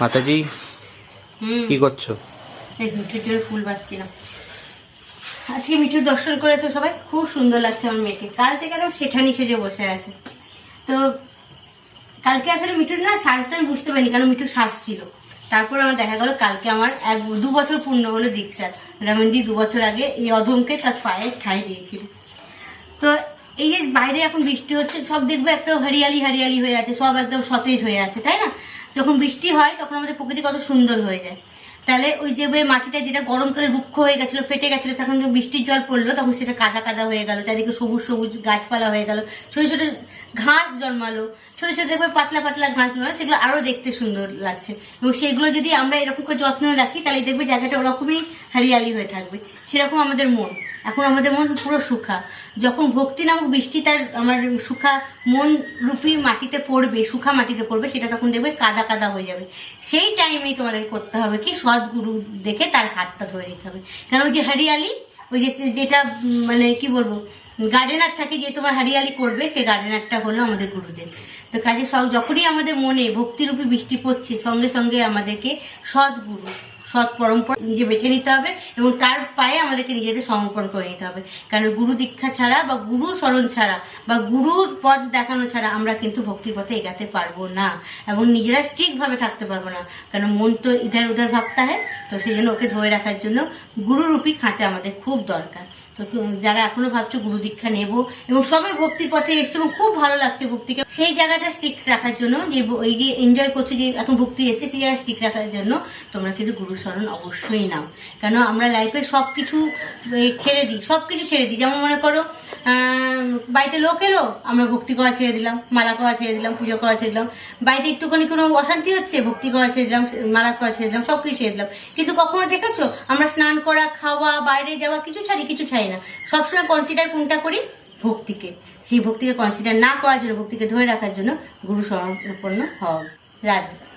মাতাজি কি করছ? মিঠুর ফুল বাসছিলাম আজকে মিঠুর দর্শন করেছে সবাই খুব সুন্দর লাগছে আমার মেয়েকে। কাল থেকে একদম সেঠানি সেজে বসে আছে। তো কালকে আসলে মিঠুর না শ্বাসটা আমি বুঝতে পারিনি কারণ মিঠুর শ্বাস ছিল। তারপর আমার দেখা গেল কালকে আমার এক দু বছর পূর্ণ হলো দীক্ষার। রামেন্দি দু বছর আগে এই অধমকে তার পায়ে ঠাঁই দিয়েছিল। তো এই যে বাইরে এখন বৃষ্টি হচ্ছে, সব দেখবে একদম হরিয়ালি হরিয়ালি হয়ে আছে, সব একদম সতেজ হয়ে আছে, তাই না? যখন বৃষ্টি হয়, তখন আমাদের প্রকৃতি কত সুন্দর হয়ে যায়। তাহলে ওই দেখবে মাটিটা যেটা গরমকালে রুক্ষ হয়ে গেছিল, ফেটে গেছিল তখন যখন বৃষ্টির জল পড়ল, তখন সেটা কাদা কাদা হয়ে গেল, চারিদিকে সবুজ সবুজ গাছপালা হয়ে গেল, ছোট ছোট ঘাস জন্মালো, ছোট ছোট দেখবে পাতলা পাতলা ঘাস জন্মালো, সেগুলো আরও দেখতে সুন্দর লাগছে। এবং সেগুলো যদি আমরা এরকম করে যত্ন রাখি, তাহলে দেখবে জায়গাটা ওরকমই হারিয়ালি হয়ে থাকবে। সেরকম আমাদের মন। এখন আমাদের মন পুরো সুখা। যখন ভক্তি নামক বৃষ্টি তার আমার সুখা মন রূপী মাটিতে পড়বে, সুখা মাটিতে পড়বে, সেটা তখন দেখবে কাদা কাদা হয়ে যাবে। সেই টাইমেই তোমাদের করতে হবে। কি সদ্গুরু দেখে তার হাতটা ধরে দিতে হবে। কারণ ওই যে হরিয়ালি, ওই যে যেটা মানে কি বলব গার্ডেনার থাকে যে তোমার হারিয়ালি করবে সেই গার্ডেনারটা হলো আমাদের গুরুদেব। তো কাজে সব, যখনই আমাদের মনে ভক্তিরূপী বৃষ্টি পড়ছে, সঙ্গে সঙ্গে আমাদেরকে সদ্গুরু সৎ পরম্পরা নিজে বেছে নিতে হবে এবং তার পায়ে আমাদেরকে নিজেদের সমর্পণ করে নিতে হবে। কারণ গুরু দীক্ষা ছাড়া বা গুরু স্মরণ ছাড়া বা গুরুর পথ দেখানো ছাড়া আমরা কিন্তু ভক্তির পথে এগাতে পারব না এবং নিজেরা স্ট্রিক্টভাবে থাকতে পারব না। কারণ মন তো ইধার উধার ভাবতে হয়, তো সেই জন্য ওকে ধরে রাখার জন্য গুরুরূপী খাঁচা আমাদের খুব দরকার। তো যারা এখনও ভাবছ গুরু দীক্ষা নেব এবং সবাই ভক্তির পথে এসছে এবং খুব ভালো লাগছে ভক্তিকে। সেই জায়গাটা স্ট্রিক্ট রাখার জন্য যে এই যে এনজয় করছে যে এখন ভক্তি এসে সেই জায়গা স্টিক রাখার জন্য তোমরা কিন্তু গুরু স্মরণ অবশ্যই নাও। কেন আমরা লাইফে সব কিছু ছেড়ে দিই সব কিছু ছেড়ে দিই। যেমন মনে করো বাড়িতে লোক এলো, আমরা ভক্তি করা ছেড়ে দিলাম, মালা করা ছেড়ে দিলাম, পুজো করা ছেড়ে দিলাম। বাড়িতে একটুখানি কোনো অশান্তি হচ্ছে, ভক্তি করা ছেড়ে দিলাম, মালা করা ছেড়ে দিলাম, সব কিছু ছেড়ে দিলাম। কিন্তু কখনো দেখেছ, আমরা স্নান করা, খাওয়া, বাইরে যাওয়া, কিছু ছাড়ি কিছু ছাড়ি না। সবসময় কনসিডার কোনটা করি? ভক্তিকে। সেই ভক্তিকে কনসিডার না করার জন্য, ভক্তিকে ধরে রাখার জন্য গুরু শরণাপন্ন হওয়া উচিত। রাধে।